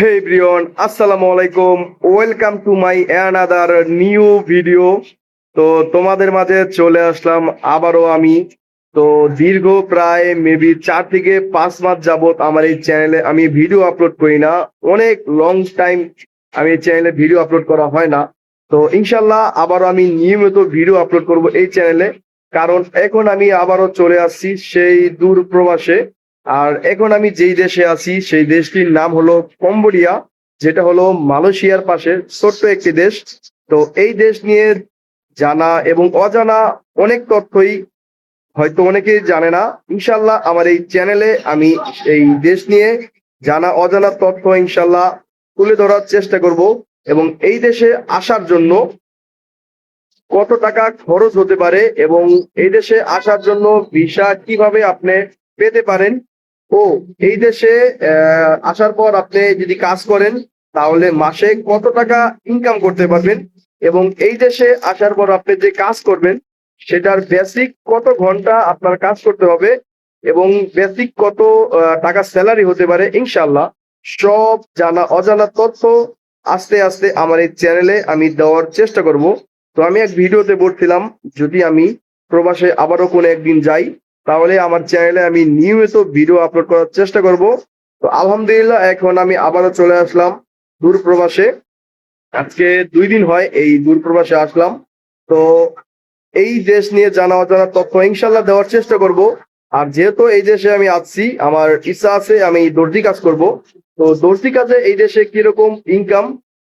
Hey everyone, আসসালামু আলাইকুম। Welcome to my another new video. তো তোমাদের মাঝে চলে আসলাম আবারও আমি। তো দীর্ঘ প্রায় মেবি চার থেকে পাঁচ মাস যাবত আমার এই চ্যানেলে আমি ভিডিও আপলোড করি না। অনেক লং টাইম আমি এই চ্যানেলে ভিডিও আপলোড করা হয় না। তো ইনশাল্লাহ আবারও আমি নিয়মিত ভিডিও আপলোড করব এই চ্যানেলে। কারণ এখন আমি আবারও চলে আসছি সেই দূর প্রবাসে। আর এখন আমি যেই দেশে আছি, সেই দেশটির নাম হলো কম্বোডিয়া, যেটা হলো মালয়েশিয়ার পাশে ছোট্ট একটি দেশ। তো এই দেশ নিয়ে জানা এবং অজানা অনেক তথ্যই হয়তো অনেকেই জানে না। ইনশাল্লাহ আমার এই চ্যানেলে আমি এই দেশ নিয়ে জানা অজানা তথ্য ইনশাল্লাহ তুলে ধরার চেষ্টা করব এবং এই দেশে আসার জন্য কত টাকা খরচ হতে পারে এবং এই দেশে আসার জন্য ভিসা কীভাবে আপনি পেতে পারেন ও, এই দেশে আসার পর আপনি যদি কাজ করেন, তাহলে মাসে কত টাকা ইনকাম করতে পারবেন? এবং এই দেশে আসার পর আপনি যে কাজ করবেন, সেটার বেসিক কত ঘণ্টা আপনার কাজ করতে হবে এবং বেসিক কত টাকা স্যালারি হতে পারে ইনশাল্লাহ সব জানা অজানা তথ্য আস্তে আস্তে আমার এই চ্যানেলে আমি দেওয়ার চেষ্টা করব। তো আমি এক ভিডিওতে বলছিলাম, যদি আমি প্রবাসে আবারও কোনো একদিন যাই তাহলে আমার চ্যানেলে আমি নিয়মিত ভিডিও আপলোড করার চেষ্টা করব। তো আলহামদুলিল্লাহ, এখন আমি আবারও চলে আসলাম দূর প্রবাসে আজকে দুই দিন হয় এই দূর প্রবাসে আসলাম। তো এই দেশ নিয়ে জানা অজানা তথ্য ইনশাল্লাহ দেওয়ার চেষ্টা করব। আর যেহেতু এই দেশে আমি আসছি আমার ইচ্ছা আছে আমি দর্জি কাজ করব। তো দর্জি কাজে এই দেশে কীরকম ইনকাম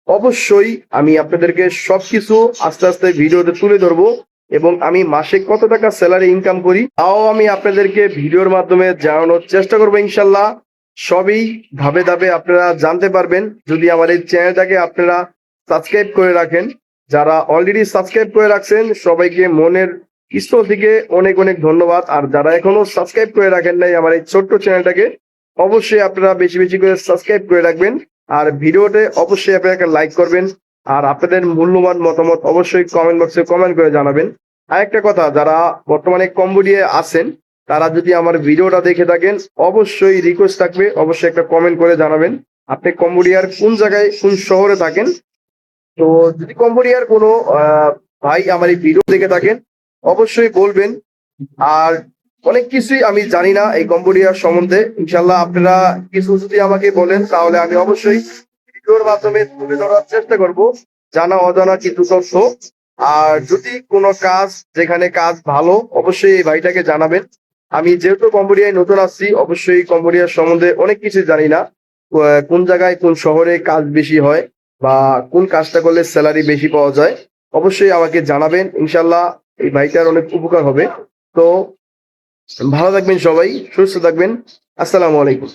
অবশ্যই আমি আপনাদেরকে সবকিছু আস্তে আস্তে ভিডিওতে তুলে ধরবো। এবং আমি মাসে কত টাকা স্যালারি ইনকাম করি, তাও আমি আপনাদেরকে ভিডিওর মাধ্যমে জানানোর চেষ্টা করব ইনশাল্লাহ। সবই ধাপে ধাপে আপনারা জানতে পারবেন। যদি আমার এই চ্যানেলটাকে আপনারা সাবস্ক্রাইব করে রাখেন, যারা অলরেডি সাবস্ক্রাইব করে রাখছেন, সবাইকে মনের স্থল থেকে অনেক অনেক ধন্যবাদ। আর যারা এখনও সাবস্ক্রাইব করে রাখেন নাই আমার এই ছোট্ট চ্যানেলটাকে, অবশ্যই আপনারা বেশি বেশি করে সাবস্ক্রাইব করে রাখবেন। আর ভিডিওতে অবশ্যই আপনারা লাইক করবেন। আর আপনাদের মূল্যবান মতামত অবশ্যই কমেন্ট বক্সে কমেন্ট করে জানাবেন। আরেকটা কথা, যারা বর্তমানে কম্বোডিয়ায় আছেন, তারা যদি আমার ভিডিওটা দেখে থাকেন, অবশ্যই রিকোয়েস্ট থাকবে, অবশ্যই একটা কমেন্ট করে জানাবেন, আপনি কম্বোডিয়ার কোন জায়গায়, কোন শহরে থাকেন? তো যদি কম্বোডিয়ার কোনো ভাই আমার এই ভিডিও দেখে থাকেন, অবশ্যই বলবেন। আর অনেক কিছুই আমি জানি না এই কম্বোডিয়ার সম্বন্ধে ইনশাল্লাহ আপনারা কিছু যদি আমাকে বলেন, তাহলে আমি অবশ্যই ভিডিওর মাধ্যমে তুলে ধরার চেষ্টা করব। জানা অজানা কিছু তথ্য। আর যদি কোনো কাজ যেখানে কাজ ভালো, অবশ্যই এই ভাইটাকে জানাবেন। আমি যেহেতু কম্বোডিয়ায় নতুন আসছি, অবশ্যই কম্বোডিয়ার সম্বন্ধে অনেক কিছু জানি না। কোন জায়গায় কোন শহরে কাজ বেশি হয় বা কোন কাজটা করলে স্যালারি বেশি পাওয়া যায়, অবশ্যই আমাকে জানাবেন। ইনশাল্লাহ এই ভাইটার অনেক উপকার হবে। তো ভালো থাকবেন সবাই, সুস্থ থাকবেন। আসসালামু আলাইকুম।